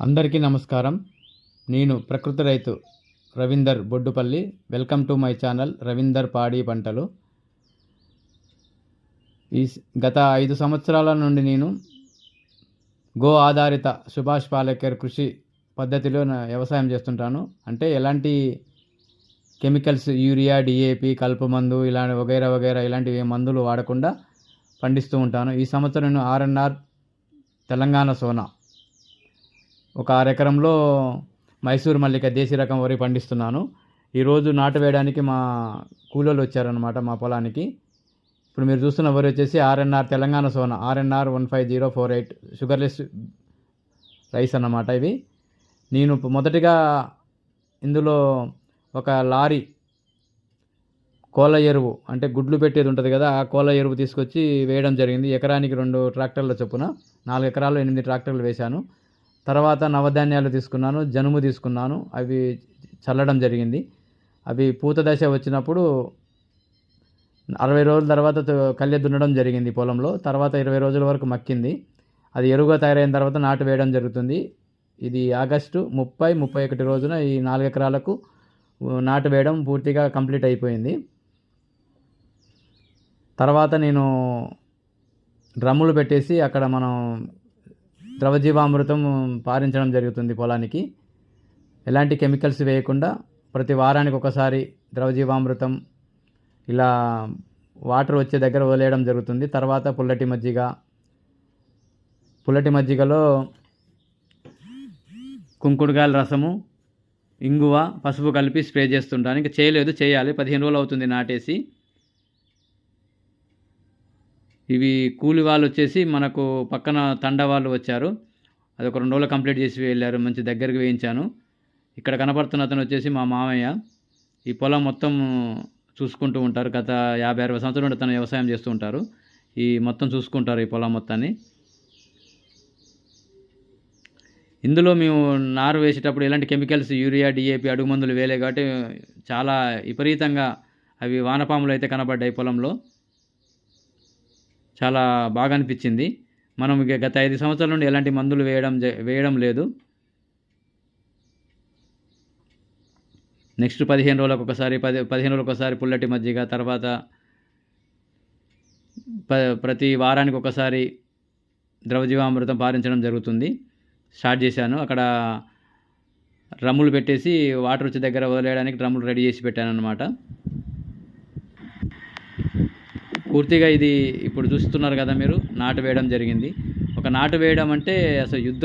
అందరికీ నమస్కారం. నేను ప్రకృతి రైతు Ravinder Boddupalli. Welcome to my channel Ravinder పాడి పంటలు. ఈ గత ఐదు సంవత్సరాల నుండి నేను గో ఆధారిత సుభాష్ పాలేకర్ కృషి పద్ధతిలో నా వ్యవసాయం చేస్తుంటాను. అంటే ఎలాంటి కెమికల్స్ యూరియా డిఏపి కలుపు మందు ఇలాంటి వగైరా వగైరా ఇలాంటివి మందులు వాడకుండా పండిస్తూ ఉంటాను. ఈ సంవత్సరం నేను ఆర్ఎన్ఆర్ తెలంగాణ సోనా. ఒక అరెకరంలో మైసూర్ మల్లిక దేశీ రకం వరి పండిస్తున్నాను. ఈరోజు నాటు వేయడానికి మా కూలోళ్ళు వచ్చారనమాట మా పొలానికి. ఇప్పుడు మీరు చూస్తున్న వరి వచ్చేసి RNR Telangana Sona RNR one five zero four eight sugarless rice అన్నమాట ఇవి. నేను మొదటిగా ఇందులో ఒక లారీ కోళ్ళ ఎరువు అంటే గుడ్లు పెట్టేది ఉంటుంది కదా ఆ కోళ్ళ ఎరువు తీసుకొచ్చి వేయడం జరిగింది. ఎకరానికి రెండు ట్రాక్టర్ల చొప్పున నాలుగు ఎకరాలు ఎనిమిది ట్రాక్టర్లు వేశాను. తర్వాత నవధాన్యాలు తీసుకున్నాను జనుము తీసుకున్నాను అవి చల్లడం జరిగింది. అవి పూత దశ వచ్చినప్పుడు అరవై రోజుల తర్వాత కళ్ళె దున్నడం జరిగింది పొలంలో. తర్వాత ఇరవై రోజుల వరకు మక్కింది. అది ఎరువుగా తయారైన తర్వాత నాటు వేయడం జరుగుతుంది. ఇది ఆగస్టు ముప్పై ముప్పై ఒకటి రోజున ఈ నాలుగు ఎకరాలకు నాటు వేయడం పూర్తిగా కంప్లీట్ అయిపోయింది. తర్వాత నేను డ్రమ్ములు పెట్టేసి అక్కడ మనం ద్రవజీవామృతం పారించడం జరుగుతుంది పొలానికి. ఎలాంటి కెమికల్స్ వేయకుండా ప్రతి వారానికి ఒకసారి ద్రవజీవామృతం ఇలా వాటర్ వచ్చే దగ్గర వదిలేయడం జరుగుతుంది. తర్వాత పుల్లటి మజ్జిగ. పుల్లటి మజ్జిగలో కుంకుడుగాయల రసము ఇంగువ పసుపు కలిపి స్ప్రే చేస్తుంటాను ఇంకా చేయలేదు చేయాలి. పదిహేను రోజులు అవుతుంది నాటేసి. ఇవి కూలి వాళ్ళు వచ్చేసి మనకు పక్కన తండ వాళ్ళు వచ్చారు. అది ఒక రెండు రోజులు కంప్లీట్ చేసి వెళ్ళారు. మంచి దగ్గరికి వేయించాను. ఇక్కడ కనపడుతున్న అతను వచ్చేసి మా మామయ్య. ఈ పొలం మొత్తం చూసుకుంటూ ఉంటారు. గత యాభై అరవై సంవత్సరాల నుండి తను వ్యవసాయం చేస్తూ ఉంటారు. ఈ మొత్తం చూసుకుంటారు ఈ పొలం మొత్తాన్ని. ఇందులో మేము నారు వేసేటప్పుడు ఎలాంటి కెమికల్స్ యూరియా డిఏపి అడుగు మందులు వేలే కాబట్టి చాలా విపరీతంగా అవి వానపాములు అయితే కనబడ్డాయి పొలంలో. చాలా బాగా అనిపించింది మనం ఇక గత ఐదు సంవత్సరాల నుండి ఎలాంటి మందులు వేయడం వేయడం లేదు. నెక్స్ట్ పదిహేను రోజులకు ఒకసారి పది పదిహేను రోజులకు ఒకసారి పుల్లటి మజ్జిగ తర్వాత ప ప్రతి వారానికి ఒకసారి ద్రవజీవామృతం పారించడం జరుగుతుంది. స్టార్ట్ చేశాను. అక్కడ డ్రమ్ములు పెట్టేసి వాటర్ వచ్చే దగ్గర వదిలేయడానికి డ్రమ్ములు రెడీ చేసి పెట్టాను అనమాట పూర్తిగా ఇది ఇప్పుడు చూస్తున్నారు కదా మీరు నాటు వేయడం జరిగింది. ఒక నాటు వేయడం అంటే అసలు యుద్ధం